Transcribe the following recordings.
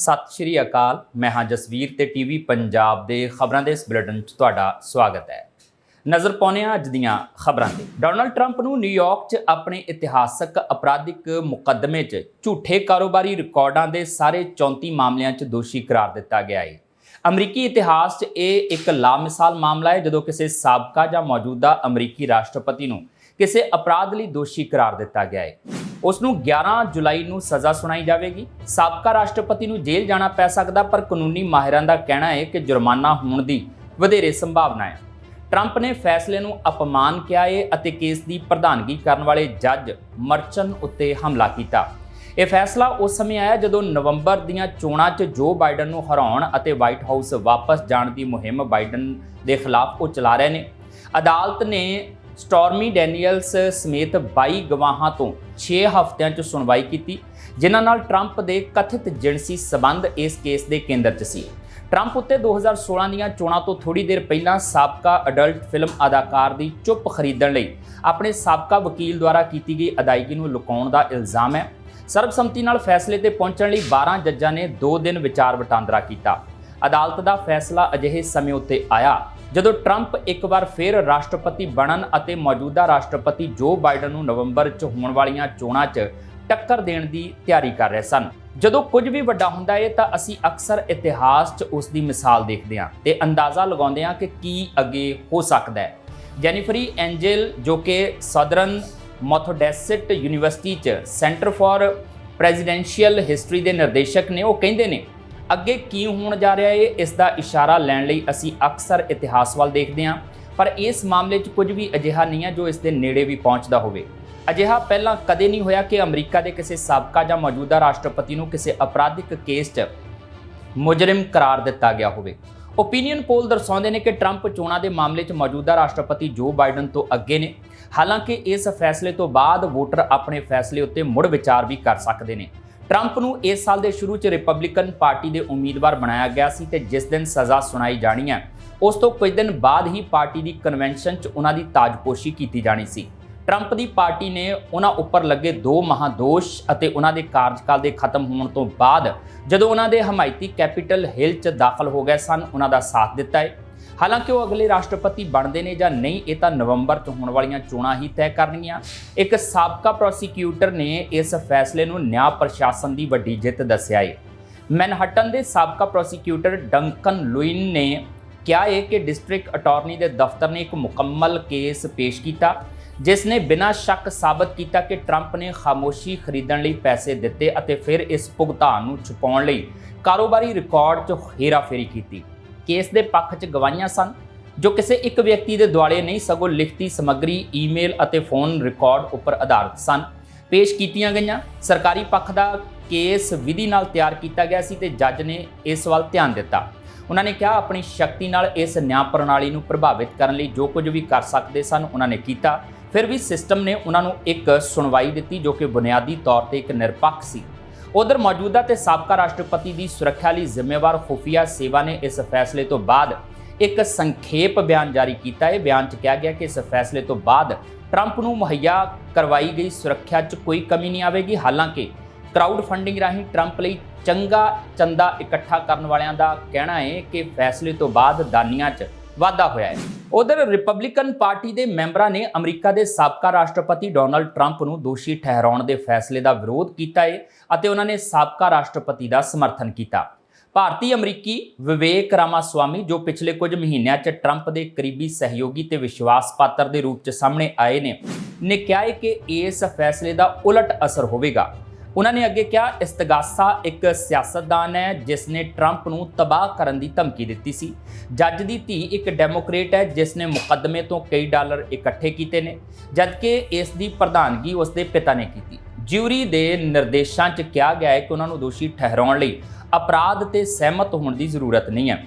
ਸਤਿ ਸ਼੍ਰੀ ਅਕਾਲ। ਮੈਂ ਹਾਂ ਜਸਵੀਰ ਤੇ ਟੀਵੀ ਪੰਜਾਬ ਦੇ ਖਬਰਾਂ ਦੇ ਇਸ ਬੁਲੇਟਿਨ 'ਚ ਤੁਹਾਡਾ ਸਵਾਗਤ ਹੈ। ਨਜ਼ਰ ਪਾਉਂਦੇ ਹਾਂ ਅੱਜ ਦੀਆਂ ਖਬਰਾਂ ਤੇ। ਡੋਨਲਡ ਟਰੰਪ ਨੂੰ ਨਿਊਯਾਰਕ 'ਚ ਆਪਣੇ ਇਤਿਹਾਸਕ ਅਪਰਾਧਿਕ ਮੁਕੱਦਮੇ 'ਚ ਝੂਠੇ ਕਾਰੋਬਾਰੀ ਰਿਕਾਰਡਾਂ ਦੇ ਸਾਰੇ 34 ਮਾਮਲਿਆਂ 'ਚ ਦੋਸ਼ੀ ਕਰਾਰ ਦਿੱਤਾ ਗਿਆ ਹੈ ਅਮਰੀਕੀ ਇਤਿਹਾਸ 'ਚ ਇਹ ਇੱਕ ਲਾਮਿਸਾਲ ਮਾਮਲਾ ਹੈ ਜਦੋਂ ਕਿਸੇ ਸਾਬਕਾ ਜਾਂ ਮੌਜੂਦਾ ਅਮਰੀਕੀ ਰਾਸ਼ਟਰਪਤੀ ਨੂੰ ਕਿਸੇ ਅਪਰਾਧ ਲਈ ਦੋਸ਼ੀ ਕਰਾਰ ਦਿੱਤਾ ਗਿਆ ਹੈ ਉਸ ਨੂੰ 11 ਜੁਲਾਈ ਨੂੰ ਸਜ਼ਾ ਸੁਣਾਈ ਜਾਵੇਗੀ। ਸਾਬਕਾ ਰਾਸ਼ਟਰਪਤੀ ਨੂੰ ਜੇਲ੍ਹ ਜਾਣਾ ਪੈ ਸਕਦਾ, ਪਰ ਕਾਨੂੰਨੀ ਮਾਹਿਰਾਂ ਦਾ ਕਹਿਣਾ ਹੈ ਕਿ ਜੁਰਮਾਨਾ ਹੋਣ ਦੀ ਵਧੇਰੇ ਸੰਭਾਵਨਾ ਹੈ। ਟਰੰਪ ਨੇ ਫੈਸਲੇ ਨੂੰ ਅਪਮਾਨ ਕਿਹਾ ਹੈ ਅਤੇ ਕੇਸ ਦੀ ਪ੍ਰਧਾਨਗੀ ਕਰਨ ਵਾਲੇ ਜੱਜ ਮਰਚਨ ਉੱਤੇ ਹਮਲਾ ਕੀਤਾ। ਇਹ ਫੈਸਲਾ ਉਸ ਸਮੇਂ ਆਇਆ ਜਦੋਂ ਨਵੰਬਰ ਦੀਆਂ ਚੋਣਾਂ 'ਚ ਜੋ ਬਾਈਡਨ ਨੂੰ ਹਰਾਉਣ ਅਤੇ ਵਾਈਟ ਹਾਊਸ ਵਾਪਸ ਜਾਣ ਦੀ ਮੁਹਿੰਮ ਬਾਈਡਨ ਦੇ ਖਿਲਾਫ ਉਹ ਚਲਾ ਰਹੇ ਨੇ। ਅਦਾਲਤ ਨੇ ਸਟਾਰਮੀ ਡੈਨੀਅਲਸ ਸਮੇਤ 22 ਗਵਾਹਾਂ ਤੋਂ 6 ਹਫ਼ਤਿਆਂ 'ਚ ਸੁਣਵਾਈ ਕੀਤੀ, ਜਿਨ੍ਹਾਂ ਨਾਲ ਟਰੰਪ ਦੇ ਕਥਿਤ ਜਿਣਸੀ ਸਬੰਧ ਇਸ ਕੇਸ ਦੇ ਕੇਂਦਰ 'ਚ ਸੀ। ਟਰੰਪ ਉੱਤੇ 2016 ਦੀਆਂ ਚੋਣਾਂ ਤੋਂ ਥੋੜੀ ਦੇਰ ਪਹਿਲਾਂ ਸਾਬਕਾ ਅਡਲਟ ਫਿਲਮ ਅਦਾਕਾਰ ਦੀ ਚੁੱਪ ਖਰੀਦਣ ਲਈ ਆਪਣੇ ਸਾਬਕਾ ਵਕੀਲ ਦੁਆਰਾ ਕੀਤੀ ਗਈ ਅਦਾਇਗੀ ਨੂੰ ਲੁਕਾਉਣ ਦਾ ਇਲਜ਼ਾਮ ਹੈ। ਸਰਬਸੰਮਤੀ ਨਾਲ ਫੈਸਲੇ ਤੇ ਪਹੁੰਚਣ ਲਈ 12 ਜੱਜਾਂ ਨੇ 2 ਦਿਨ ਵਿਚਾਰ ਵਟਾਂਦਰਾ ਕੀਤਾ। ਅਦਾਲਤ ਦਾ ਫੈਸਲਾ ਅਜਿਹੇ ਸਮੇਂ ਉੱਤੇ ਆਇਆ। ਜਦੋਂ ਟਰੰਪ ਇੱਕ ਵਾਰ ਫਿਰ ਰਾਸ਼ਟਰਪਤੀ ਬਣਨ ਅਤੇ ਮੌਜੂਦਾ ਰਾਸ਼ਟਰਪਤੀ ਜੋ ਬਾਈਡਨ ਨੂੰ ਨਵੰਬਰ 'ਚ ਹੋਣ ਵਾਲੀਆਂ ਚੋਣਾਂ 'ਚ ਟੱਕਰ ਦੇਣ ਦੀ ਤਿਆਰੀ ਕਰ ਰਹੇ ਸਨ। ਜਦੋਂ ਕੁਝ ਵੀ ਵੱਡਾ ਹੁੰਦਾ ਹੈ ਤਾਂ ਅਸੀਂ ਅਕਸਰ ਇਤਿਹਾਸ 'ਚ ਉਸ ਦੀ ਮਿਸਾਲ ਦੇਖਦੇ ਹਾਂ ਤੇ ਅੰਦਾਜ਼ਾ ਲਗਾਉਂਦੇ ਹਾਂ ਕਿ ਕੀ ਅੱਗੇ ਹੋ ਸਕਦਾ ਹੈ। ਜੈਨੀਫਰੀ ਐਂਜਲ ਜੋ ਕਿ ਸਦਰਨ ਮੈਥੋਡੈਸਿਟ ਯੂਨੀਵਰਸਿਟੀ 'ਚ ਸੈਂਟਰ ਫਾਰ ਪ੍ਰੈਜ਼ੀਡੈਂਸ਼ੀਅਲ ਹਿਸਟਰੀ ਦੇ ਨਿਰਦੇਸ਼ਕ ਨੇ, ਉਹ ਕਹਿੰਦੇ ਨੇ ਅੱਗੇ ਕੀ ਹੋਣ ਜਾ ਰਿਹਾ ਹੈ ਇਸ ਦਾ ਇਸ਼ਾਰਾ ਲੈਣ ਲਈ ਅਸੀਂ ਅਕਸਰ ਇਤਿਹਾਸ ਵੱਲ ਦੇਖਦੇ ਹਾਂ। ਪਰ ਇਸ ਮਾਮਲੇ 'ਚ ਕੁਝ ਵੀ ਅਜਿਹਾ ਨਹੀਂ ਹੈ ਜੋ ਇਸ ਦੇ ਨੇੜੇ ਵੀ ਪਹੁੰਚਦਾ ਹੋਵੇ। ਅਜਿਹਾ ਪਹਿਲਾਂ ਕਦੇ ਨਹੀਂ ਹੋਇਆ ਕਿ ਅਮਰੀਕਾ ਦੇ ਕਿਸੇ ਸਾਬਕਾ ਜਾਂ ਮੌਜੂਦਾ ਰਾਸ਼ਟਰਪਤੀ ਨੂੰ ਕਿਸੇ ਅਪਰਾਧਿਕ ਕੇਸ 'ਚ ਮੁਜਰਮ ਕਰਾਰ ਦਿੱਤਾ ਗਿਆ ਹੋਵੇ। ਓਪੀਨੀਅਨ ਪੋਲ ਦਰਸਾਉਂਦੇ ਨੇ ਕਿ ਟਰੰਪ ਚੋਣਾਂ ਦੇ ਮਾਮਲੇ 'ਚ ਮੌਜੂਦਾ ਰਾਸ਼ਟਰਪਤੀ ਜੋ ਬਾਈਡਨ ਤੋਂ ਅੱਗੇ ਨੇ। ਹਾਲਾਂਕਿ ਇਸ ਫੈਸਲੇ ਤੋਂ ਬਾਅਦ ਵੋਟਰ ਆਪਣੇ ਫੈਸਲੇ ਉੱਤੇ ਮੁੜ ਵਿਚਾਰ ਵੀ ਕਰ ਸਕਦੇ ਨੇ। ਟਰੰਪ ਨੂੰ ਇਸ ਸਾਲ ਦੇ ਸ਼ੁਰੂ 'ਚ ਰਿਪਬਲਿਕਨ ਪਾਰਟੀ ਦੇ ਉਮੀਦਵਾਰ ਬਣਾਇਆ ਗਿਆ ਸੀ ਤੇ ਜਿਸ ਦਿਨ ਸਜ਼ਾ ਸੁਣਾਈ ਜਾਣੀ ਹੈ, ਉਸ ਤੋਂ ਕੁਝ ਦਿਨ ਬਾਅਦ ਹੀ ਪਾਰਟੀ ਦੀ ਕਨਵੈਨਸ਼ਨ 'ਚ ਉਹਨਾਂ ਦੀ ਤਾਜਪੋਸ਼ੀ ਕੀਤੀ ਜਾਣੀ ਸੀ। ਟਰੰਪ ਦੀ ਪਾਰਟੀ ਨੇ ਉਹਨਾਂ ਉੱਪਰ ਲੱਗੇ ਦੋ ਮਹਾਦੋਸ਼ ਅਤੇ ਉਹਨਾਂ ਦੇ ਕਾਰਜਕਾਲ ਦੇ ਖਤਮ ਹੋਣ ਤੋਂ ਬਾਅਦ ਜਦੋਂ ਉਹਨਾਂ ਦੇ ਹਮਾਇਤੀ ਕੈਪੀਟਲ ਹਿਲ 'ਚ ਦਾਖਲ ਹੋ ਗਏ ਸਨ, ਉਹਨਾਂ ਦਾ ਸਾਥ ਦਿੱਤਾ ਹੈ। ਹਾਲਾਂਕਿ ਉਹ ਅਗਲੇ ਰਾਸ਼ਟਰਪਤੀ ਬਣਦੇ ਨੇ ਜਾਂ ਨਹੀਂ, ਇਹ ਤਾਂ ਨਵੰਬਰ 'ਚ ਹੋਣ ਵਾਲੀਆਂ ਚੋਣਾਂ ਹੀ ਤੈਅ ਕਰਨਗੀਆਂ। ਇੱਕ ਸਾਬਕਾ ਪ੍ਰੋਸੀਕਿਊਟਰ ਨੇ ਇਸ ਫੈਸਲੇ ਨੂੰ ਨਿਆਂ ਪ੍ਰਸ਼ਾਸਨ ਦੀ ਵੱਡੀ ਜਿੱਤ ਦੱਸਿਆ ਹੈ ਮੈਨਹਟਨ ਦੇ ਸਾਬਕਾ ਪ੍ਰੋਸੀਕਿਊਟਰ ਡੰਕਨ ਲੁਇਨ ਨੇ ਕਿਹਾ ਹੈ ਕਿ ਡਿਸਟ੍ਰਿਕਟ ਅਟਾਰਨੀ ਦੇ ਦਫ਼ਤਰ ਨੇ ਇੱਕ ਮੁਕੰਮਲ ਕੇਸ ਪੇਸ਼ ਕੀਤਾ, ਜਿਸ ਨੇ ਬਿਨਾਂ ਸ਼ੱਕ ਸਾਬਤ ਕੀਤਾ ਕਿ ਟਰੰਪ ਨੇ ਖਾਮੋਸ਼ੀ ਖਰੀਦਣ ਲਈ ਪੈਸੇ ਦਿੱਤੇ ਅਤੇ ਫਿਰ ਇਸ ਭੁਗਤਾਨ ਨੂੰ ਛੁਪਾਉਣ ਲਈ ਕਾਰੋਬਾਰੀ ਰਿਕਾਰਡ 'ਚ ਹੇਰਾਫੇਰੀ ਕੀਤੀ। ਕੇਸ ਦੇ ਪੱਖ 'ਚ ਗਵਾਹੀਆਂ ਸਨ, ਜੋ ਕਿਸੇ ਇੱਕ ਵਿਅਕਤੀ ਦੇ ਦੁਆਲੇ ਨਹੀਂ ਸਗੋਂ ਲਿਖਤੀ ਸਮੱਗਰੀ, ਈਮੇਲ ਅਤੇ ਫੋਨ ਰਿਕਾਰਡ ਉੱਪਰ ਆਧਾਰਿਤ ਸਨ। ਪੇਸ਼ ਕੀਤੀਆਂ ਗਈਆਂ। ਸਰਕਾਰੀ ਪੱਖ ਦਾ ਕੇਸ ਵਿਧੀ ਨਾਲ ਤਿਆਰ ਕੀਤਾ ਗਿਆ ਸੀ ਤੇ ਜੱਜ ਨੇ ਇਸ ਵੱਲ ਧਿਆਨ ਦਿੱਤਾ। ਉਹਨਾਂ ਨੇ ਕਿਹਾ, ਆਪਣੀ ਸ਼ਕਤੀ ਨਾਲ ਇਸ ਨਿਆਂ ਪ੍ਰਣਾਲੀ ਨੂੰ ਪ੍ਰਭਾਵਿਤ ਕਰਨ ਲਈ ਜੋ ਕੁਝ ਵੀ ਕਰ ਸਕਦੇ ਸਨ, ਉਹਨਾਂ ਨੇ ਕੀਤਾ। ਫਿਰ ਵੀ ਸਿਸਟਮ ਨੇ ਉਹਨਾਂ ਨੂੰ ਇੱਕ ਸੁਣਵਾਈ ਦਿੱਤੀ, ਜੋ ਕਿ ਬੁਨਿਆਦੀ ਤੌਰ ਤੇ ਇੱਕ ਨਿਰਪੱਖ ਸੀ। ਉਧਰ ਮੌਜੂਦਾ ਤੇ ਸਾਬਕਾ ਰਾਸ਼ਟਰਪਤੀ ਦੀ ਸੁਰੱਖਿਆ ਲਈ ਜ਼ਿੰਮੇਵਾਰ ਖੁਫੀਆ ਸੇਵਾ ਨੇ ਇਸ ਫੈਸਲੇ ਤੋਂ ਬਾਅਦ ਇੱਕ ਸੰਖੇਪ ਬਿਆਨ ਜਾਰੀ ਕੀਤਾ। ਹੈ ਬਿਆਨ 'ਚ ਕਿਹਾ ਗਿਆ ਕਿ ਇਸ ਫੈਸਲੇ ਤੋਂ ਬਾਅਦ ਟਰੰਪ ਨੂੰ ਮੁਹੱਈਆ ਕਰਵਾਈ ਗਈ ਸੁਰੱਖਿਆ 'ਚ ਕੋਈ ਕਮੀ ਨਹੀਂ ਆਵੇਗੀ। ਹਾਲਾਂਕਿ ਕਰਾਊਡ ਫੰਡਿੰਗ ਰਾਹੀਂ ਟਰੰਪ ਲਈ ਚੰਗਾ ਚੰਦਾ ਇਕੱਠਾ ਕਰਨ ਵਾਲਿਆਂ ਦਾ ਕਹਿਣਾ ਹੈ ਕਿ ਫੈਸਲੇ ਤੋਂ ਬਾਅਦ ਦਾਨੀਆਂ 'ਚ ਵਾਧਾ ਹੋਇਆ ਹੈ। ਉਧਰ ਰਿਪਬਲਿਕਨ ਪਾਰਟੀ ਦੇ ਮੈਂਬਰਾਂ ਨੇ ਅਮਰੀਕਾ ਦੇ ਸਾਬਕਾ ਰਾਸ਼ਟਰਪਤੀ ਡੋਨਲਡ ਟਰੰਪ ਨੂੰ ਦੋਸ਼ੀ ਠਹਿਰਾਉਣ ਦੇ ਫੈਸਲੇ ਦਾ ਵਿਰੋਧ ਕੀਤਾ ਹੈ ਅਤੇ ਉਹਨਾਂ ਨੇ ਸਾਬਕਾ ਰਾਸ਼ਟਰਪਤੀ ਦਾ ਸਮਰਥਨ ਕੀਤਾ। ਭਾਰਤੀ ਅਮਰੀਕੀ ਵਿਵੇਕ ਰਾਮਾਸਵਾਮੀ, ਜੋ ਪਿਛਲੇ ਕੁਝ ਮਹੀਨਿਆਂ 'ਚ ਟਰੰਪ ਦੇ ਕਰੀਬੀ ਸਹਿਯੋਗੀ ਤੇ ਵਿਸ਼ਵਾਸ ਪਾਤਰ ਦੇ ਰੂਪ 'ਚ ਸਾਹਮਣੇ ਆਏ ਨੇ ਨੇ ਕਿਹਾ ਹੈ ਕਿ ਇਸ ਫੈਸਲੇ ਦਾ ਉਲਟ ਅਸਰ ਹੋਵੇਗਾ। ਉਹਨਾਂ ਨੇ ਅੱਗੇ ਕਿਹਾ ਇਸਤਗਾਸਾ ਇੱਕ ਸਿਆਸਤਦਾਨ ਹੈ ਜਿਸ ਨੇ ਟਰੰਪ ਨੂੰ ਤਬਾਹ ਕਰਨ ਦੀ ਧਮਕੀ ਦਿੱਤੀ ਸੀ। ਜੱਜ ਦੀ ਧੀ ਇੱਕ ਡੈਮੋਕ੍ਰੇਟ ਹੈ ਜਿਸ ਨੇ ਮੁਕੱਦਮੇ ਤੋਂ ਕਈ ਡਾਲਰ ਇਕੱਠੇ ਕੀਤੇ ਨੇ, ਜਦਕਿ ਇਸ ਦੀ ਪ੍ਰਧਾਨਗੀ ਉਸ ਦੇ ਪਿਤਾ ਨੇ ਕੀਤੀ। ਜਿਊਰੀ ਦੇ ਨਿਰਦੇਸ਼ਾਂ 'ਚ ਕਿਹਾ ਗਿਆ ਹੈ ਕਿ ਉਹਨਾਂ ਨੂੰ ਦੋਸ਼ੀ ਠਹਿਰਾਉਣ ਲਈ ਅਪਰਾਧ ਤੇ ਸਹਿਮਤ ਹੋਣ ਦੀ ਜ਼ਰੂਰਤ ਨਹੀਂ ਹੈ।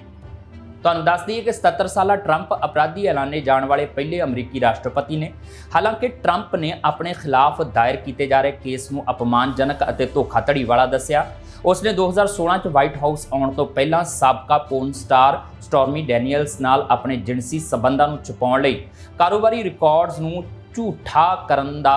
ਤੁਹਾਨੂੰ ਦੱਸ ਦਈਏ ਕਿ 77 ਸਾਲਾ ਟਰੰਪ ਅਪਰਾਧੀ ਐਲਾਨੇ ਜਾਣ ਵਾਲੇ ਪਹਿਲੇ ਅਮਰੀਕੀ ਰਾਸ਼ਟਰਪਤੀ ਨੇ। ਹਾਲਾਂਕਿ ਟਰੰਪ ਨੇ ਆਪਣੇ ਖਿਲਾਫ ਦਾਇਰ ਕੀਤੇ ਜਾ ਰਹੇ ਕੇਸ ਨੂੰ ਅਪਮਾਨਜਨਕ ਅਤੇ ਧੋਖਾਧੜੀ ਵਾਲਾ ਦੱਸਿਆ। ਉਸਨੇ 2016 ਚ ਵਾਈਟ ਹਾਊਸ ਆਉਣ ਤੋਂ ਪਹਿਲਾਂ ਸਾਬਕਾ ਪੋਰਨ ਸਟਾਰ ਸਟਾਰਮੀ ਡੈਨੀਅਲਸ ਨਾਲ ਆਪਣੇ ਜਿਨਸੀ ਸਬੰਧਾਂ ਨੂੰ ਛੁਪਾਉਣ ਲਈ ਕਾਰੋਬਾਰੀ ਰਿਕਾਰਡਸ ਨੂੰ ਝੂਠਾ ਕਰਨ ਦਾ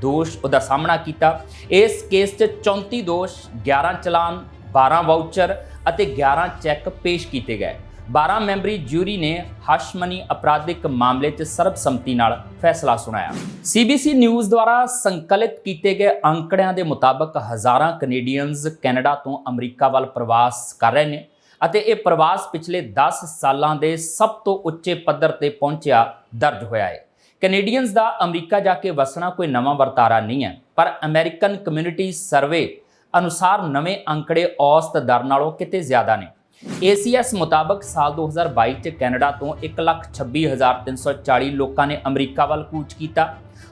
ਦੋਸ਼ ਉਹਦਾ ਸਾਹਮਣਾ ਕੀਤਾ। ਇਸ ਕੇਸ 'ਚ 34 ਦੋਸ਼ 11 ਚਲਾਨ 12 ਵਾਊਚਰ ਅਤੇ 11 ਚੈੱਕ ਪੇਸ਼ ਕੀਤੇ ਗਏ। 12 ਮੈਂਬਰੀ ਜਿਊਰੀ ਨੇ ਹਸ਼ਮਨੀ ਅਪਰਾਧਿਕ ਮਾਮਲੇ 'ਚ ਸਰਬਸੰਮਤੀ ਨਾਲ ਫੈਸਲਾ ਸੁਣਾਇਆ। ਸੀਬੀਸੀ ਨਿਊਜ਼ ਦੁਆਰਾ ਸੰਕਲਿਤ ਕੀਤੇ ਗਏ ਅੰਕੜਿਆਂ ਦੇ ਮੁਤਾਬਕ ਹਜ਼ਾਰਾਂ ਕੈਨੇਡੀਅਨਜ਼ ਕੈਨੇਡਾ ਤੋਂ ਅਮਰੀਕਾ ਵੱਲ ਪ੍ਰਵਾਸ ਕਰ ਰਹੇ ਨੇ ਅਤੇ ਇਹ ਪ੍ਰਵਾਸ ਪਿਛਲੇ 10 ਸਾਲਾਂ ਦੇ ਸਭ ਤੋਂ ਉੱਚੇ ਪੱਧਰ ਤੇ ਪਹੁੰਚਿਆ ਦਰਜ ਹੋਇਆ ਹੈ। ਕੈਨੇਡੀਅਨਜ਼ ਦਾ ਅਮਰੀਕਾ ਜਾ ਕੇ ਵਸਣਾ ਕੋਈ ਨਵਾਂ ਵਰਤਾਰਾ ਨਹੀਂ ਹੈ, ਪਰ ਅਮਰੀਕਨ ਕਮਿਊਨਿਟੀ ਸਰਵੇ ਅਨੁਸਾਰ ਨਵੇਂ ਅੰਕੜੇ ਔਸਤ ਦਰ ਨਾਲੋਂ ਕਿਤੇ ਜ਼ਿਆਦਾ ਨੇ। ACS ਮੁਤਾਬਕ ਸਾਲ 2022 ਚ ਕੈਨੇਡਾ ਤੋਂ 126340 ਲੋਕਾਂ ਨੇ ਅਮਰੀਕਾ ਵੱਲ ਕੂਚ ਕੀਤਾ।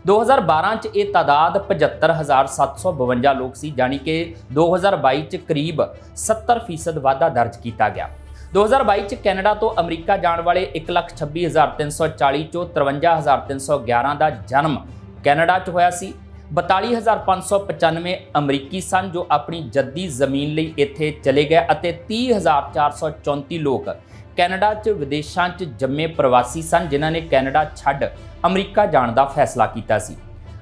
2012 ਚ ਇਹ ਤਾਦਾਦ 75752 ਲੋਕ ਸੀ ਜਾਨੀ ਕਿ 2022 ਚ ਕਰੀਬ 70% ਵਾਧਾ ਦਰਜ ਕੀਤਾ ਗਿਆ। 2022 ਚ ਕੈਨੇਡਾ ਤੋਂ ਅਮਰੀਕਾ ਜਾਣ ਵਾਲੇ 126340 ਚੋਂ 53311 ਦਾ ਜਨਮ ਕੈਨੇਡਾ 'ਚ ਹੋਇਆ ਸੀ। 42595 ਅਮਰੀਕੀ ਸਨ ਜੋ ਆਪਣੀ ਜੱਦੀ ਜ਼ਮੀਨ ਲਈ ਇੱਥੇ ਚਲੇ ਗਏ ਅਤੇ 30434 ਲੋਕ ਕੈਨੇਡਾ 'ਚ ਵਿਦੇਸ਼ਾਂ 'ਚ ਜੰਮੇ ਪ੍ਰਵਾਸੀ ਸਨ ਜਿਨ੍ਹਾਂ ਨੇ ਕੈਨੇਡਾ ਛੱਡ ਅਮਰੀਕਾ ਜਾਣ ਦਾ ਫੈਸਲਾ ਕੀਤਾ ਸੀ।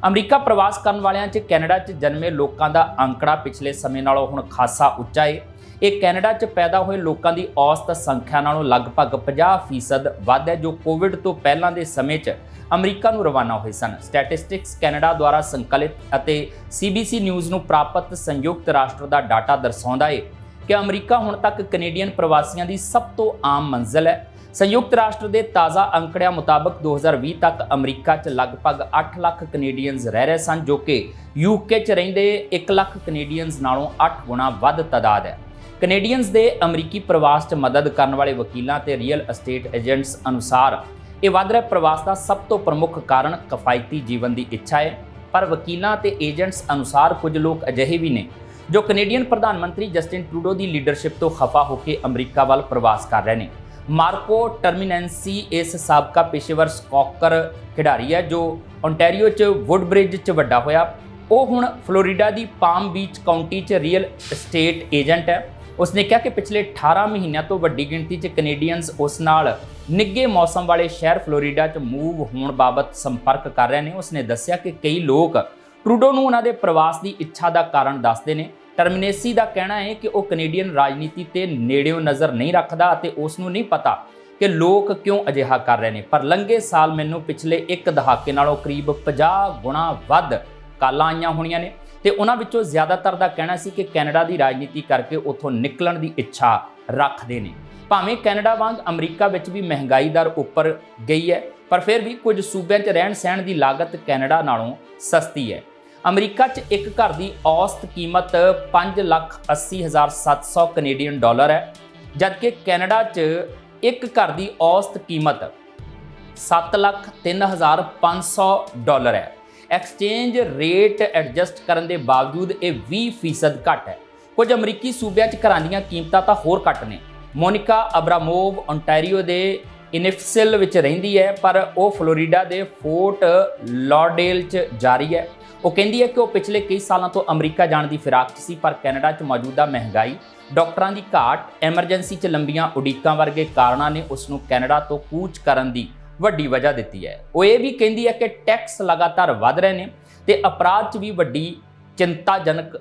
ਅਮਰੀਕਾ ਪ੍ਰਵਾਸ ਕਰਨ ਵਾਲਿਆਂ 'ਚ ਕੈਨੇਡਾ 'ਚ ਜਨਮੇ ਲੋਕਾਂ ਦਾ ਅੰਕੜਾ ਪਿਛਲੇ ਸਮੇਂ ਨਾਲੋਂ ਹੁਣ ਖਾਸਾ ਉੱਚਾ ਹੈ ਇਹ ਕੈਨੇਡਾ 'ਚ ਪੈਦਾ ਹੋਏ ਲੋਕਾਂ ਦੀ ਔਸਤ ਸੰਖਿਆ ਨਾਲੋਂ ਲਗਭਗ 50% ਵੱਧ ਹੈ, ਜੋ ਕੋਵਿਡ ਤੋਂ ਪਹਿਲਾਂ ਦੇ ਸਮੇਂ 'ਚ ਅਮਰੀਕਾ ਨੂੰ ਰਵਾਨਾ ਹੋਏ ਸਨ। ਸਟੈਟਿਸਟਿਕਸ ਕੈਨੇਡਾ ਦੁਆਰਾ ਸੰਕਲਿਤ ਅਤੇ ਸੀਬੀਸੀ ਨਿਊਜ਼ ਨੂੰ ਪ੍ਰਾਪਤ ਸੰਯੁਕਤ ਰਾਸ਼ਟਰ ਦਾ ਡਾਟਾ ਦਰਸਾਉਂਦਾ ਹੈ ਕਿ ਅਮਰੀਕਾ ਹੁਣ ਤੱਕ ਕੈਨੇਡੀਅਨ ਪ੍ਰਵਾਸੀਆਂ ਦੀ ਸਭ ਤੋਂ ਆਮ ਮੰਜ਼ਿਲ ਹੈ। ਸੰਯੁਕਤ ਰਾਸ਼ਟਰ ਦੇ ਤਾਜ਼ਾ ਅੰਕੜਿਆਂ ਮੁਤਾਬਕ 2020 ਤੱਕ ਅਮਰੀਕਾ 'ਚ ਲਗਭਗ 8 ਲੱਖ ਕੈਨੇਡੀਅਨਜ਼ ਰਹਿ ਰਹੇ ਸਨ, ਜੋ ਕਿ ਯੂਕੇ 'ਚ ਰਹਿੰਦੇ 1 ਲੱਖ ਕੈਨੇਡੀਅਨਜ਼ ਨਾਲੋਂ 8 ਗੁਣਾ ਵੱਧ ਤਾਦਾਦ ਹੈ। ਕੈਨੇਡੀਅਨਜ਼ ਦੇ ਅਮਰੀਕੀ ਪ੍ਰਵਾਸ 'ਚ ਮਦਦ ਕਰਨ ਵਾਲੇ ਵਕੀਲਾਂ ਤੇ ਰੀਅਲ ਅਸਟੇਟ ਏਜੰਟਸ ਅਨੁਸਾਰ, ਇਹ ਵੱਧ ਰਿਹਾ ਪ੍ਰਵਾਸ ਦਾ ਸਭ ਤੋਂ ਪ੍ਰਮੁੱਖ ਕਾਰਨ ਕਿਫਾਇਤੀ ਜੀਵਨ ਦੀ ਇੱਛਾ ਹੈ। ਪਰ ਵਕੀਲਾਂ ਤੇ ਏਜੰਟਸ ਅਨੁਸਾਰ ਕੁਝ ਲੋਕ ਅਜਿਹੇ ਵੀ ਨੇ ਜੋ ਕੈਨੇਡੀਅਨ ਪ੍ਰਧਾਨ ਮੰਤਰੀ ਜਸਟਿਨ ਟਰੂਡੋ ਦੀ ਲੀਡਰਸ਼ਿਪ ਤੋਂ ਖਫਾ ਹੋ ਕੇ ਅਮਰੀਕਾ ਵੱਲ ਪ੍ਰਵਾਸ ਕਰ ਰਹੇ ਨੇ। ਮਾਰਕੋ ਟਰਮੀਨੈਂਸੀ ਇਸ ਸਾਬਕਾ ਪੇਸ਼ੇਵਰ ਸਕੌਕਰ ਖਿਡਾਰੀ ਹੈ ਜੋ ਓਨਟਾਰੀਓ 'ਚ ਵੁੱਡਬ੍ਰਿਜ 'ਚ ਵੱਡਾ ਹੋਇਆ। ਉਹ ਹੁਣ ਫਲੋਰੀਡਾ ਦੀ ਪਾਮ ਬੀਚ ਕਾਉਂਟੀ 'ਚ ਰੀਅਲ ਏਸਟੇਟ ਏਜੰਟ ਹੈ। ਉਸਨੇ ਕਿਹਾ ਕਿ ਪਿਛਲੇ 18 ਮਹੀਨਿਆਂ ਤੋਂ ਵੱਡੀ ਗਿਣਤੀ 'ਚ ਕੈਨੇਡੀਅਨਸ ਉਸ ਨਾਲ ਨਿੱਗੇ ਮੌਸਮ ਵਾਲੇ ਸ਼ਹਿਰ ਫਲੋਰੀਡਾ 'ਚ ਮੂਵ ਹੋਣ ਬਾਬਤ ਸੰਪਰਕ ਕਰ ਰਹੇ ਨੇ। ਉਸਨੇ ਦੱਸਿਆ ਕਿ ਕਈ ਲੋਕ ਟਰੂਡੋ ਨੂੰ ਉਹਨਾਂ ਦੇ ਪ੍ਰਵਾਸ ਦੀ ਇੱਛਾ ਦਾ ਕਾਰਨ ਦੱਸਦੇ ਨੇ। ਟਰਮਿਨੇਸੀ ਦਾ ਕਹਿਣਾ ਹੈ ਕਿ ਉਹ ਕੈਨੇਡੀਅਨ ਰਾਜਨੀਤੀ ਤੇ ਨੇੜਿਓਂ ਨਜ਼ਰ ਨਹੀਂ ਰੱਖਦਾ ਅਤੇ ਉਸ ਨੂੰ ਨਹੀਂ ਪਤਾ ਕਿ ਲੋਕ ਕਿਉਂ ਅਜਿਹਾ ਕਰ ਰਹੇ ਨੇ। ਪਰ ਲੰਘੇ ਸਾਲ ਮੈਨੂੰ ਪਿਛਲੇ ਇੱਕ ਦਹਾਕੇ ਨਾਲੋਂ ਕਰੀਬ 50 ਗੁਣਾ ਵੱਧ ਕਾਲਾਂ ਆਈਆਂ ਹੋਣੀਆਂ ਨੇ। ਤੇ ਉਹਨਾਂ ਵਿੱਚੋਂ ਜ਼ਿਆਦਾਤਰ ਦਾ ਕਹਿਣਾ ਸੀ ਕਿ ਕੈਨੇਡਾ ਦੀ ਰਾਜਨੀਤੀ ਕਰਕੇ ਉੱਥੋਂ ਨਿਕਲਣ ਦੀ ਇੱਛਾ ਰੱਖਦੇ ਨੇ। ਭਾਵੇਂ ਕੈਨੇਡਾ ਵਾਂਗ ਅਮਰੀਕਾ ਵਿੱਚ ਵੀ ਮਹਿੰਗਾਈ ਦਰ ਉੱਪਰ ਗਈ ਹੈ, ਪਰ ਫਿਰ ਵੀ ਕੁਝ ਸੂਬਿਆਂ 'ਚ ਰਹਿਣ ਸਹਿਣ ਦੀ ਲਾਗਤ ਕੈਨੇਡਾ ਨਾਲੋਂ ਸਸਤੀ ਹੈ। ਅਮਰੀਕਾ 'ਚ ਇੱਕ ਘਰ ਦੀ ਔਸਤ ਕੀਮਤ 580700 ਕੈਨੇਡੀਅਨ ਡਾਲਰ ਹੈ, ਜਦਕਿ ਕੈਨੇਡਾ 'ਚ ਇੱਕ ਘਰ ਦੀ ਔਸਤ ਕੀਮਤ 703500 ਡਾਲਰ ਹੈ। ਐਕਸਚੇਂਜ ਰੇਟ ਐਡਜਸਟ ਕਰਨ ਦੇ ਬਾਵਜੂਦ ਇਹ 20% ਘੱਟ ਹੈ। ਕੁਝ ਅਮਰੀਕੀ ਸੂਬਿਆਂ 'ਚ ਘਰਾਂ ਦੀਆਂ ਕੀਮਤਾਂ ਤਾਂ ਹੋਰ ਘੱਟ ਨੇ। ਮੋਨਿਕਾ ਅਬਰਾਮੋਵ ਓਨਟਾਰੀਓ ਦੇ ਇਨਿਫਸਿਲ ਵਿੱਚ ਰਹਿੰਦੀ ਹੈ, ਪਰ ਉਹ ਫਲੋਰੀਡਾ ਦੇ ਫੋਰਟ ਲਾਡੇਲ 'ਚ ਜਾਰੀ ਹੈ। ਉਹ ਕਹਿੰਦੀ ਹੈ ਕਿ ਉਹ ਪਿਛਲੇ ਕਈ ਸਾਲਾਂ ਤੋਂ ਅਮਰੀਕਾ ਜਾਣ ਦੀ ਫਿਰਾਕ 'ਚ ਸੀ, ਪਰ ਕੈਨੇਡਾ 'ਚ ਮੌਜੂਦਾ ਮਹਿੰਗਾਈ, ਡਾਕਟਰਾਂ ਦੀ ਘਾਟ, ਐਮਰਜੈਂਸੀ 'ਚ ਲੰਬੀਆਂ ਉਡੀਕਾਂ ਵਰਗੇ ਕਾਰਨਾਂ ਨੇ ਉਸ ਨੂੰ ਕੈਨੇਡਾ ਤੋਂ ਕੂਚ ਕਰਨ ਦੀ ਵੱਡੀ ਵਜ੍ਹਾ ਦਿੱਤੀ ਹੈ। ਉਹ ਇਹ ਵੀ ਕਹਿੰਦੀ ਹੈ ਕਿ ਟੈਕਸ ਲਗਾਤਾਰ ਵਧ ਰਹੇ ਨੇ ਤੇ ਅਪਰਾਧ 'ਚ ਵੀ ਵੱਡੀ ਚਿੰਤਾਜਨਕ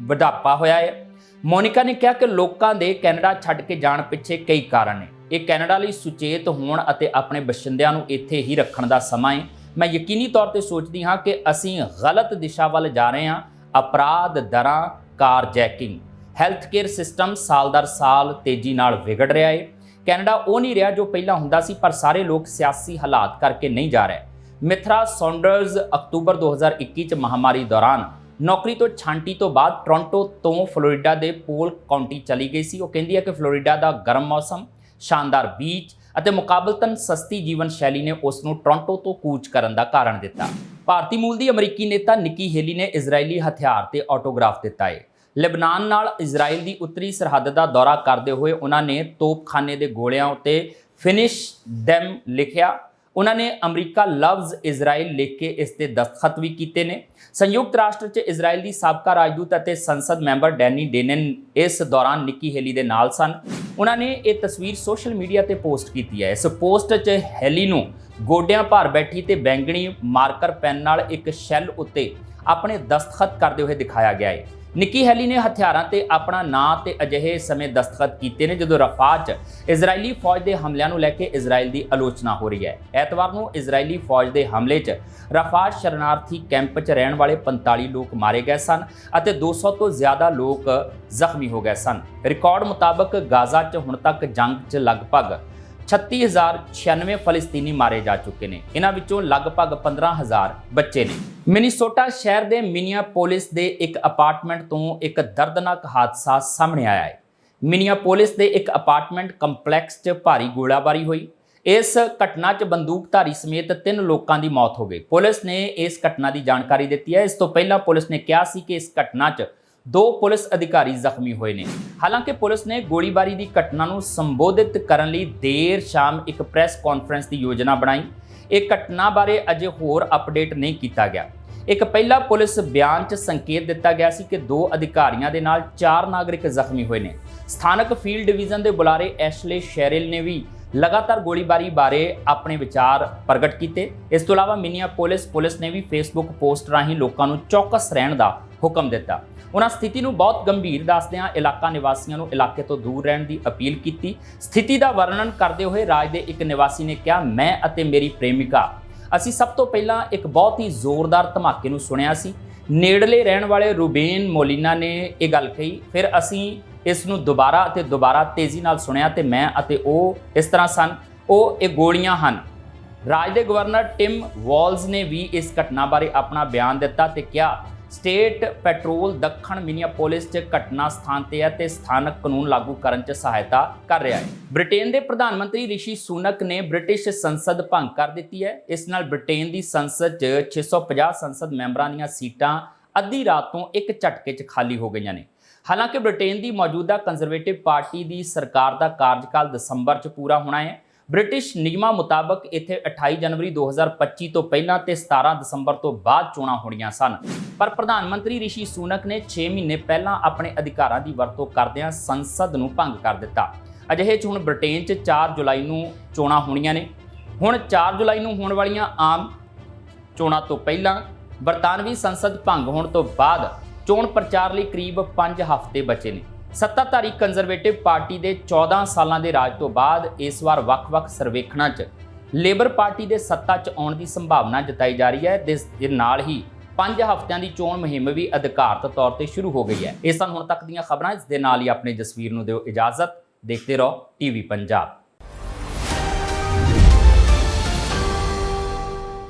ਵਧਾਪਾ ਹੋਇਆ ਹੈ। ਮੋਨਿਕਾ ਨੇ ਕਿਹਾ ਕਿ ਲੋਕਾਂ ਦੇ ਕੈਨੇਡਾ ਛੱਡ ਕੇ ਜਾਣ ਪਿੱਛੇ ਕਈ ਕਾਰਨ ਨੇ। ਇਹ ਕੈਨੇਡਾ ਲਈ ਸੁਚੇਤ ਹੋਣ ਅਤੇ ਆਪਣੇ ਬਸ਼ਿੰਦਿਆਂ ਨੂੰ ਇੱਥੇ ਹੀ ਰੱਖਣ ਦਾ ਸਮਾਂ ਹੈ। ਮੈਂ ਯਕੀਨੀ ਤੌਰ ਤੇ ਸੋਚਦੀ ਹਾਂ ਕਿ ਅਸੀਂ ਗਲਤ ਦਿਸ਼ਾ ਵੱਲ ਜਾ ਰਹੇ ਹਾਂ। ਅਪਰਾਧ ਦਰਾਂ ਕਾਰਜੈਕਿੰਗ ਹੈਲਥ ਕੇਅਰ ਸਿਸਟਮ ਸਾਲ ਦਰ ਸਾਲ ਤੇਜ਼ੀ ਨਾਲ ਵਿਗੜ ਰਿਹਾ ਹੈ। ਕੈਨੇਡਾ ਉਹ ਨਹੀਂ ਰਿਹਾ ਜੋ ਪਹਿਲਾਂ ਹੁੰਦਾ ਸੀ, ਪਰ ਸਾਰੇ ਲੋਕ ਸਿਆਸੀ ਹਾਲਾਤ ਕਰਕੇ ਨਹੀਂ ਜਾ ਰਹੇ। ਮਿਥਰਾ ਸੌਂਡਰਜ਼ ਅਕਤੂਬਰ 2021 ਚ ਮਹਾਮਾਰੀ ਦੌਰਾਨ ਨੌਕਰੀ ਤੋਂ ਛਾਂਟੀ ਤੋਂ ਬਾਅਦ ਟੋਰਾਂਟੋ ਤੋਂ ਫਲੋਰੀਡਾ ਦੇ ਪੋਲ ਕਾਉਂਟੀ ਚਲੀ ਗਈ ਸੀ। ਉਹ ਕਹਿੰਦੀ ਹੈ ਕਿ ਫਲੋਰੀਡਾ ਦਾ ਗਰਮ ਮੌਸਮ, ਸ਼ਾਨਦਾਰ ਬੀਚ ਅਤੇ ਮੁਕਾਬਲਤਨ ਸਸਤੀ ਜੀਵਨ ਸ਼ੈਲੀ ਨੇ ਉਸ ਨੂੰ ਟੋਰਾਂਟੋ ਤੋਂ ਕੂਚ ਕਰਨ ਦਾ ਕਾਰਨ ਦਿੱਤਾ। ਭਾਰਤੀ ਮੂਲ ਦੀ ਅਮਰੀਕੀ ਨੇਤਾ ਨਿੱਕੀ ਹੇਲੀ ਨੇ ਇਜ਼ਰਾਈਲੀ ਹਥਿਆਰ ਤੇ ਆਟੋਗ੍ਰਾਫ ਦਿੱਤਾ ਹੈ ਲੈਬਨਾਨ ਨਾਲ ਇਜ਼ਰਾਈਲ ਦੀ ਉੱਤਰੀ ਸਰਹੱਦ ਦਾ ਦੌਰਾ ਕਰਦੇ ਹੋਏ ਉਹਨਾਂ ਨੇ ਤੋਪਖਾਨੇ ਦੇ ਗੋਲਿਆਂ ਉੱਤੇ ਫਿਨਿਸ਼ ਦੈਮ ਲਿਖਿਆ। ਉਹਨਾਂ ਨੇ ਅਮਰੀਕਾ ਲਵਜ਼ ਇਜ਼ਰਾਈਲ ਲਿਖ ਕੇ ਇਸ ਤੇ ਦਸਤਖਤ ਵੀ ਕੀਤੇ ਨੇ। ਸੰਯੁਕਤ ਰਾਸ਼ਟਰ 'ਚ ਇਜ਼ਰਾਈਲ ਦੀ ਸਾਬਕਾ ਰਾਜਦੂਤ ਅਤੇ ਸੰਸਦ ਮੈਂਬਰ ਡੈਨੀ ਡੇਨਨ ਇਸ ਦੌਰਾਨ ਨਿੱਕੀ ਹੈਲੀ ਦੇ ਨਾਲ ਸਨ। ਉਹਨਾਂ ਨੇ ਇਹ ਤਸਵੀਰ ਸੋਸ਼ਲ ਮੀਡੀਆ ਤੇ ਪੋਸਟ ਕੀਤੀ ਹੈ। ਇਸ ਪੋਸਟ 'ਚ ਹੈਲੀ ਨੂੰ ਗੋਡਿਆਂ ਭਾਰ ਬੈਠੀ ਤੇ ਬੈਂਗਣੀ ਮਾਰਕਰ ਪੈਨ ਨਾਲ ਇੱਕ ਸ਼ੈੱਲ ਉੱਤੇ ਆਪਣੇ ਦਸਤਖਤ ਕਰਦੇ ਹੋਏ ਦਿਖਾਇਆ ਗਿਆ ਹੈ। ਨਿੱਕੀ ਹੈਲੀ ਨੇ ਹਥਿਆਰਾਂ ਤੇ ਆਪਣਾ ਨਾਂ ਤੇ ਅਜਿਹੇ ਸਮੇਂ ਦਸਤਖਤ ਕੀਤੇ ਨੇ ਜਦੋਂ ਰਫਾਹ 'ਚ ਇਜ਼ਰਾਈਲੀ ਫੌਜ ਦੇ ਹਮਲਿਆਂ ਨੂੰ ਲੈ ਕੇ ਇਜ਼ਰਾਈਲ ਦੀ ਆਲੋਚਨਾ ਹੋ ਰਹੀ ਹੈ। ਐਤਵਾਰ ਨੂੰ ਇਜ਼ਰਾਈਲੀ ਫੌਜ ਦੇ ਹਮਲੇ 'ਚ ਰਫਾਹ ਸ਼ਰਨਾਰਥੀ ਕੈਂਪ 'ਚ ਰਹਿਣ ਵਾਲੇ 45 ਲੋਕ ਮਾਰੇ ਗਏ ਸਨ ਅਤੇ 200 ਤੋਂ ਜ਼ਿਆਦਾ ਲੋਕ ਜ਼ਖਮੀ ਹੋ ਗਏ ਸਨ। ਰਿਕਾਰਡ ਮੁਤਾਬਕ ਗਾਜ਼ਾ 'ਚ ਹੁਣ ਤੱਕ ਜੰਗ 'ਚ ਲਗਭਗ 36096 ਫਲਸਤੀਨੀ ਮਾਰੇ ਜਾ ਚੁੱਕੇ ਨੇ। ਇਹਨਾਂ ਵਿੱਚੋਂ ਲਗਭਗ 15000 ਬੱਚੇ ਨੇ। ਮਿਨੀਸੋਟਾ ਸ਼ਹਿਰ ਦੇ ਮਿਨੀਆਪੋਲਿਸ ਦੇ ਇੱਕ ਅਪਾਰਟਮੈਂਟ ਤੋਂ ਇੱਕ ਦਰਦਨਾਕ ਹਾਦਸਾ ਸਾਹਮਣੇ ਆਇਆ ਹੈ। ਮਿਨੀਆਪੋਲਿਸ ਦੇ ਇੱਕ ਅਪਾਰਟਮੈਂਟ ਕੰਪਲੈਕਸ 'ਚ ਭਾਰੀ ਗੋਲਾਬਾਰੀ ਹੋਈ। ਇਸ ਘਟਨਾ 'ਚ ਬੰਦੂਕਧਾਰੀ ਸਮੇਤ ਤਿੰਨ ਲੋਕਾਂ ਦੀ ਮੌਤ ਹੋ ਗਈ। ਪੁਲਿਸ ਨੇ ਇਸ ਘਟਨਾ ਦੀ ਜਾਣਕਾਰੀ ਦਿੱਤੀ ਹੈ। ਇਸ ਤੋਂ ਪਹਿਲਾਂ ਪੁਲਿਸ ਨੇ ਕਿਹਾ ਸੀ ਕਿ ਇਸ ਘਟਨਾ 'ਚ ਦੋ ਪੁਲਿਸ ਅਧਿਕਾਰੀ ਜ਼ਖਮੀ ਹੋਏ ਨੇ। ਹਾਲਾਂਕਿ ਪੁਲਿਸ ਨੇ ਗੋਲੀਬਾਰੀ ਦੀ ਘਟਨਾ ਨੂੰ ਸੰਬੋਧਿਤ ਕਰਨ ਲਈ ਦੇਰ ਸ਼ਾਮ ਇੱਕ ਪ੍ਰੈਸ ਕਾਨਫਰੰਸ ਦੀ ਯੋਜਨਾ ਬਣਾਈ। ਇਹ ਘਟਨਾ ਬਾਰੇ ਅਜੇ ਹੋਰ ਅਪਡੇਟ ਨਹੀਂ ਕੀਤਾ ਗਿਆ। ਇੱਕ ਪਹਿਲਾ ਪੁਲਿਸ ਬਿਆਨ 'ਚ ਸੰਕੇਤ ਦਿੱਤਾ ਗਿਆ ਸੀ ਕਿ ਦੋ ਅਧਿਕਾਰੀਆਂ ਦੇ ਨਾਲ ਚਾਰ ਨਾਗਰਿਕ ਜ਼ਖਮੀ ਹੋਏ ਨੇ। ਸਥਾਨਕ ਫੀਲਡ ਡਿਵੀਜ਼ਨ ਦੇ ਬੁਲਾਰੇ ਐਸ਼ਲੇ ਸ਼ੈਰਿਲ ਨੇ ਵੀ ਲਗਾਤਾਰ ਗੋਲੀਬਾਰੀ ਬਾਰੇ ਆਪਣੇ ਵਿਚਾਰ ਪ੍ਰਗਟ ਕੀਤੇ। ਇਸ ਤੋਂ ਇਲਾਵਾ ਮਿਨੀਆਪੋਲਿਸ ਪੁਲਿਸ ਨੇ ਵੀ ਫੇਸਬੁੱਕ ਪੋਸਟ ਰਾਹੀਂ ਲੋਕਾਂ ਨੂੰ ਚੌਕਸ ਰਹਿਣ ਦਾ ਹੁਕਮ ਦਿੱਤਾ। ਉਹਨਾਂ ਸਥਿਤੀ ਨੂੰ ਬਹੁਤ ਗੰਭੀਰ ਦੱਸਦਿਆਂ ਇਲਾਕਾ ਨਿਵਾਸੀਆਂ ਨੂੰ ਇਲਾਕੇ ਤੋਂ ਦੂਰ ਰਹਿਣ ਦੀ ਅਪੀਲ ਕੀਤੀ। ਸਥਿਤੀ ਦਾ ਵਰਣਨ ਕਰਦੇ ਹੋਏ ਰਾਜ ਦੇ ਇੱਕ ਨਿਵਾਸੀ ਨੇ ਕਿਹਾ, ਮੈਂ ਅਤੇ ਮੇਰੀ ਪ੍ਰੇਮਿਕਾ, ਅਸੀਂ ਸਭ ਤੋਂ ਪਹਿਲਾਂ ਇੱਕ ਬਹੁਤ ਹੀ ਜ਼ੋਰਦਾਰ ਧਮਾਕੇ ਨੂੰ ਸੁਣਿਆ ਸੀ। ਨੇੜਲੇ ਰਹਿਣ ਵਾਲੇ ਰੂਬੇਨ ਮੋਲੀਨਾ ਨੇ ਇਹ ਗੱਲ ਕਹੀ, ਫਿਰ ਅਸੀਂ ਇਸ ਨੂੰ ਦੁਬਾਰਾ ਅਤੇ ਦੁਬਾਰਾ ਤੇਜ਼ੀ ਨਾਲ ਸੁਣਿਆ ਤੇ ਮੈਂ ਅਤੇ ਉਹ ਇਸ ਤਰ੍ਹਾਂ ਸਨ। ਉਹ ਇਹ ਗੋਲੀਆਂ ਹਨ। ਰਾਜ ਦੇ ਗਵਰਨਰ ਟਿਮ ਵਾਲਜ਼ ਨੇ ਵੀ ਇਸ ਘਟਨਾ ਬਾਰੇ ਆਪਣਾ ਬਿਆਨ ਦਿੱਤਾ ਤੇ ਕਿਹਾ, ਸਟੇਟ ਪੈਟਰੋਲ ਦੱਖਣ ਮਿਨੀਆਪੋਲਿਸ 'ਚ ਘਟਨਾ ਸਥਾਨ ਤੇ ਹੈ ਤੇ ਸਥਾਨਕ ਕਾਨੂੰਨ ਲਾਗੂ ਕਰਨ 'ਚ ਸਹਾਇਤਾ ਕਰ ਰਿਹਾ ਹੈ। ਬ੍ਰਿਟੇਨ ਦੇ ਪ੍ਰਧਾਨ ਮੰਤਰੀ ਰਿਸ਼ੀ ਸੂਨਕ ਨੇ ਬ੍ਰਿਟਿਸ਼ ਸੰਸਦ ਭੰਗ ਕਰ ਦਿੱਤੀ ਹੈ। ਇਸ ਨਾਲ ਬ੍ਰਿਟੇਨ ਦੀ ਸੰਸਦ 'ਚ 650 ਸੰਸਦ ਮੈਂਬਰਾਂ ਦੀਆਂ ਸੀਟਾਂ ਅੱਧੀ ਰਾਤ ਤੋਂ ਇੱਕ ਝਟਕੇ 'ਚ ਖਾਲੀ ਹੋ ਗਈਆਂ ਨੇ। ਹਾਲਾਂਕਿ ਬ੍ਰਿਟੇਨ ਦੀ ਮੌਜੂਦਾ ਕੰਜ਼ਰਵੇਟਿਵ ਪਾਰਟੀ ਦੀ ਸਰਕਾਰ ਦਾ ਕਾਰਜਕਾਲ ਦਸੰਬਰ 'ਚ ਪੂਰਾ ਹੋਣਾ ਹੈ। ਬ੍ਰਿਟਿਸ਼ ਨਿਯਮਾਂ ਮੁਤਾਬਕ ਇੱਥੇ 28 ਜਨਵਰੀ 2025 ਤੋਂ ਪਹਿਲਾਂ ਤੇ 17 ਦਸੰਬਰ ਤੋਂ ਬਾਅਦ ਚੋਣਾਂ ਹੋਣੀਆਂ ਸਨ। ਪਰ ਪ੍ਰਧਾਨ ਮੰਤਰੀ ਰਿਸ਼ੀ ਸੂਨਕ ਨੇ 6 ਮਹੀਨੇ ਪਹਿਲਾਂ ਆਪਣੇ ਅਧਿਕਾਰਾਂ ਦੀ ਵਰਤੋਂ ਕਰਦਿਆਂ ਸੰਸਦ ਨੂੰ ਭੰਗ ਕਰ ਦਿੱਤਾ। ਅਜਿਹੇ 'ਚ ਹੁਣ ਬ੍ਰਿਟੇਨ 'ਚ 4 ਜੁਲਾਈ ਨੂੰ ਚੋਣਾਂ ਹੋਣੀਆਂ ਨੇ। ਹੁਣ 4 ਜੁਲਾਈ ਨੂੰ ਹੋਣ ਵਾਲੀਆਂ ਆਮ ਚੋਣਾਂ ਤੋਂ ਪਹਿਲਾਂ ਬਰਤਾਨਵੀ ਸੰਸਦ ਭੰਗ ਹੋਣ ਤੋਂ ਬਾਅਦ ਚੋਣ ਪ੍ਰਚਾਰ ਲਈ ਕਰੀਬ 5 ਹਫ਼ਤੇ ਬਚੇ ਨੇ। ਸੱਤਾਧਾਰੀ ਕੰਜ਼ਰਵੇਟਿਵ ਪਾਰਟੀ ਦੇ 14 ਸਾਲਾਂ ਦੇ ਰਾਜ ਤੋਂ ਬਾਅਦ ਇਸ ਵਾਰ ਵੱਖ-ਵੱਖ ਸਰਵੇਖਣਾਂ 'ਚ ਲੇਬਰ ਪਾਰਟੀ ਦੇ ਸੱਤਾ 'ਚ ਆਉਣ ਦੀ ਸੰਭਾਵਨਾ ਜਤਾਈ ਜਾ ਰਹੀ ਹੈ। ਜਿਸ ਦੇ ਨਾਲ ਹੀ 5 ਹਫ਼ਤਿਆਂ ਦੀ ਚੋਣ ਮੁਹਿੰਮ ਵੀ ਅਧਿਕਾਰਤ ਤੌਰ ਤੇ ਸ਼ੁਰੂ ਹੋ ਗਈ ਹੈ। ਇਹ ਸਨ ਹੁਣ ਤੱਕ ਦੀਆਂ ਖਬਰਾਂ। ਇਸ ਦੇ ਨਾਲ ਹੀ ਆਪਣੇ ਜਸਵੀਰ ਨੂੰ ਦਿਓ ਇਜਾਜ਼ਤ। ਦੇਖਦੇ ਰਹੋ ਟੀਵੀ ਪੰਜਾਬ।